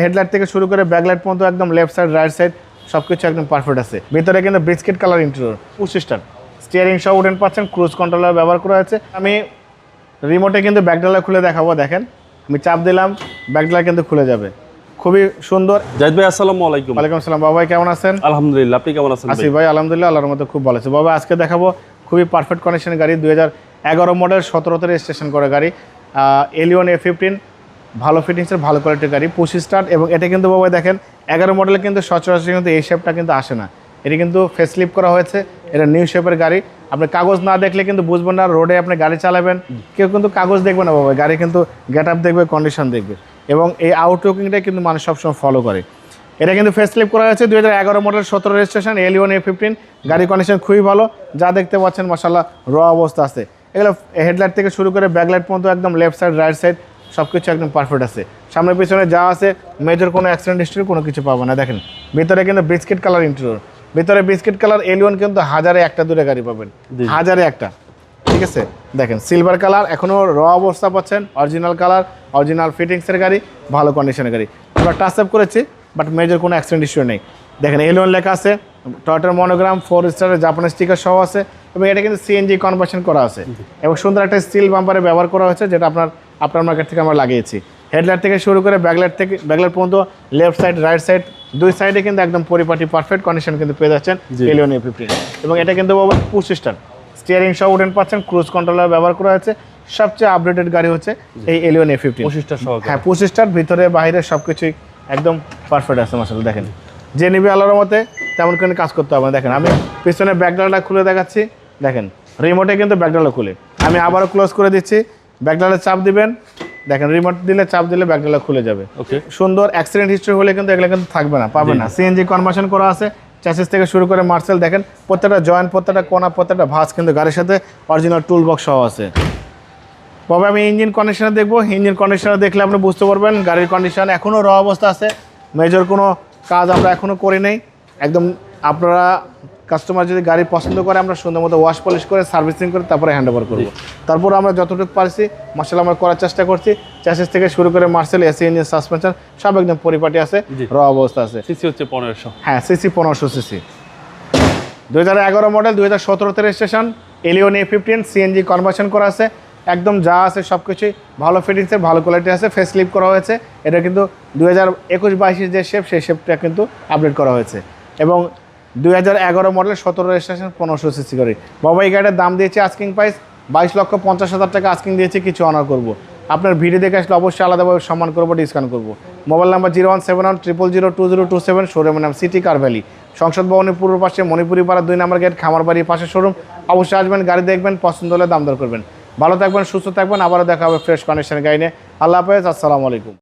Headlight থেকে শুরু করে ব্যাকলাইট পর্যন্ত একদম লেফট সাইড রাইট সাইড সব কিছু একদম পারফেক্ট আছে। ভিতরে কিন্তু biscuit colour interior push starter steering সহ উডেন পাচ্ছেন ক্রুজ কন্ট্রোলার ব্যবহার করা হয়েছে। আমি রিমোটে কিন্তু ব্যাকডালা খুলে দেখাবো দেখেন। আমি চাপ দিলাম ব্যাকডালা কিন্তু খুলে যাবে। খুবই সুন্দর। জাহিদ ভাই আসসালামু আলাইকুম। ওয়ালাইকুম আসসালাম। বাবা কেমন আছেন? আলহামদুলিল্লাহ আপনি কেমন আছেন আসি ভাই? আলহামদুলিল্লাহ আল্লাহর মতো খুব ভালো আছে। বাবা আজকে দেখাবো খুবই পারফেক্ট কন্ডিশনের গাড়ি দুই হাজার এগারো মডেল সতেরোতে রেজিস্ট্রেশন করা গাড়ি। এলিওন এ ফিফটিন ভালো ফিটিংসের ভালো কোয়ালিটির গাড়ি পঁচিশ স্টার্ট এবং এটা কিন্তু বাবা দেখেন এগারো মডেলে কিন্তু সচরাচর কিন্তু এই শেপটা কিন্তু আসে না। এটি কিন্তু ফেসলিপ করা হয়েছে এটা নিউ শেপের গাড়ি। আপনি কাগজ না দেখলে কিন্তু বুঝবেন না রোডে আপনি গাড়ি চালাবেন কেউ কিন্তু কাগজ দেখবে না বাবা গাড়ি কিন্তু গেট আপ দেখবে কন্ডিশন দেখবে এবং এই আউটলুকিংটাই কিন্তু মানুষ সবসময় ফলো করে। এটা কিন্তু ফেস লিপ করা হয়েছে দুই হাজার এগারো মডেল সতেরো registration L one A fifteen গাড়ির কন্ডিশন খুবই ভালো যা দেখতে পাচ্ছেন মাসাল্লাহ র অবস্থা আছে। এগুলো হেডলাইট থেকে শুরু করে ব্যাকলাইট পর্যন্ত একদম লেফট সাইড রাইট সাইড সব কিছু একদম পারফেক্ট আছে। সামনে পিছনে যা আছে মেজর কোনো অ্যাক্সিডেন্ট হিস্ট্রি কোনো কিছু পাবো না। দেখেন ভিতরে কিন্তু বিস্কিট কালার ইন্টেরিয়র ভিতরে বিস্কিট কালার এল ওয়ান কিন্তু হাজারে একটা দূরে গাড়ি পাবেন। হাজারে একটা। ঠিক আছে? দেখেন সিলভার কালার এখনও র অবস্থা পাচ্ছেন। অরিজিনাল কালার অরিজিনাল ফিটিংসের গাড়ি ভালো কন্ডিশনের গাড়ি। আমরা টাচ আপ করেছি বাট মেজর কোনো অ্যাক্সিডেন্ট ইস্যু নেই। দেখেন এলোন লেখা আছে টয়টার মনোগ্রাম ফোর স্টারের জাপানের স্টিকার সহ আছে। এবং এটা কিন্তু সিএনজি কনভার্সন করা আছে। এবং সুন্দর একটা স্টিল বাম্পারে ব্যবহার করা হয়েছে যেটা আপনার আপনার মার্কেট থেকে আমরা লাগিয়েছি। হেডলাইট থেকে শুরু করে ব্যাকলাইট থেকে ব্যাকলাইট পর্যন্ত লেফট সাইড রাইট সাইড দুই সাইডে কিন্তু একদম পরিপাটি পারফেক্ট কন্ডিশন কিন্তু পেয়ে যাচ্ছেন। এলিয়ন এ। ফিফটিন এবং এটা কিন্তু বাবা পুশ সিস্টেম স্টিয়ারিং সহ উডেন পাচ্ছেন ক্রুজ কন্ট্রোলার ব্যবহার করা হয়েছে। সবচেয়ে আপডেটেড গাড়ি হচ্ছে এই এলিয়ন এ ফিফটিন হ্যাঁ পঁচিশটার ভিতরে বাইরে সব কিছুই একদম পারফেক্ট আছে মাসাল দেখেন। যে নিবে আল্লাহর মতে তেমন কোনো কাজ করতে হবে না। দেখেন আমি পিছনে ব্যাকডালটা খুলে দেখাচ্ছি। দেখেন রিমোটে কিন্তু ব্যাকডালা খুলে। আমি আবারও ক্লোজ করে দিচ্ছি ব্যাকডালে চাপ দিবেন। দেখেন রিমোট দিলে চাপ দিলে ব্যাকডালা খুলে যাবে। ওকে সুন্দর অ্যাক্সিডেন্ট হিস্ট্রি হলে কিন্তু এগুলো কিন্তু থাকবে না পাবে না। সিএনজি কনভার্সন করা আছে চ্যাসিস থেকে শুরু করে মার্সেল দেখেন প্রত্যেকটা জয়েন্ট প্রত্যেকটা কোনা প্রত্যেকটা ভাঁজ কিন্তু গাড়ির সাথে অরিজিনাল টুল বক্স সহ আছে। তবে আমি ইঞ্জিন কন্ডিশনে দেখব। ইঞ্জিন কন্ডিশনে দেখলে আপনি বুঝতে পারবেন গাড়ির কন্ডিশন এখনও র অবস্থা আছে। মেজর কোনো কাজ আমরা এখনও করি নাই। একদম আপনারা কাস্টমার যদি গাড়ি পছন্দ করে আমরা সুন্দর মতো ওয়াশ পলিশ করে সার্ভিসিং করে তারপরে হ্যান্ড ওভার করব তারপর আমরা যতটুকু পারছি মার্শাল আমরা করার চেষ্টা করছি। চ্যাসিস থেকে শুরু করে মার্সেল এসি ইঞ্জিন সাসপেনশন সব একদম পরিপাটি আছে র অবস্থা আছে। সিসি হচ্ছে পনেরোশো। হ্যাঁ সিসি পনেরোশো সিসি দুই হাজার এগারো মডেল দুই হাজার সতেরোতে registration Allion A fifteen CNG conversion করা আছে। একদম যা আছে সব কিছুই ভালো ফিটিংসের ভালো কোয়ালিটি আছে ফেস লিপ করা হয়েছে। এটা কিন্তু দুই হাজার একুশ বাইশের যে শেপ সেই শেপটা কিন্তু আপডেট করা হয়েছে। এবং দুই হাজার এগারো মডেল সতেরো রেজিস্ট্রেশন পনেরোশো সিসি করে। বাবা, এই গাড়িটার দাম দিয়েছে আস্কিং প্রাইস বাইশ লক্ষ পঞ্চাশ হাজার টাকা আস্কিং দিয়েছে, কিছু অনার করব। আপনার ভিডিও দেখে আসলে অবশ্যই আলাদাভাবে সম্মান করব ডিসকাউন্ট করব। Mobile number zero one seven one triple zero two zero two seven শোরুমের নাম সিটি কার ভ্যালি সংসদ ভবনের পূর্ব পাশে মণিপুরি পাড়া দুই নম্বর গেট খামার বাড়ির পাশে শোরুম অবশ্যই আসবেন, গাড়ি দেখবেন, পছন্দ হলে দাম দর করবেন। ভালো থাকবেন, সুস্থ থাকবেন, আবারও দেখা হবে ফ্রেশ কন্ডিশনের গাড়ি নিয়ে। আল্লাহ হাফেজ, আসসালামু আলাইকুম।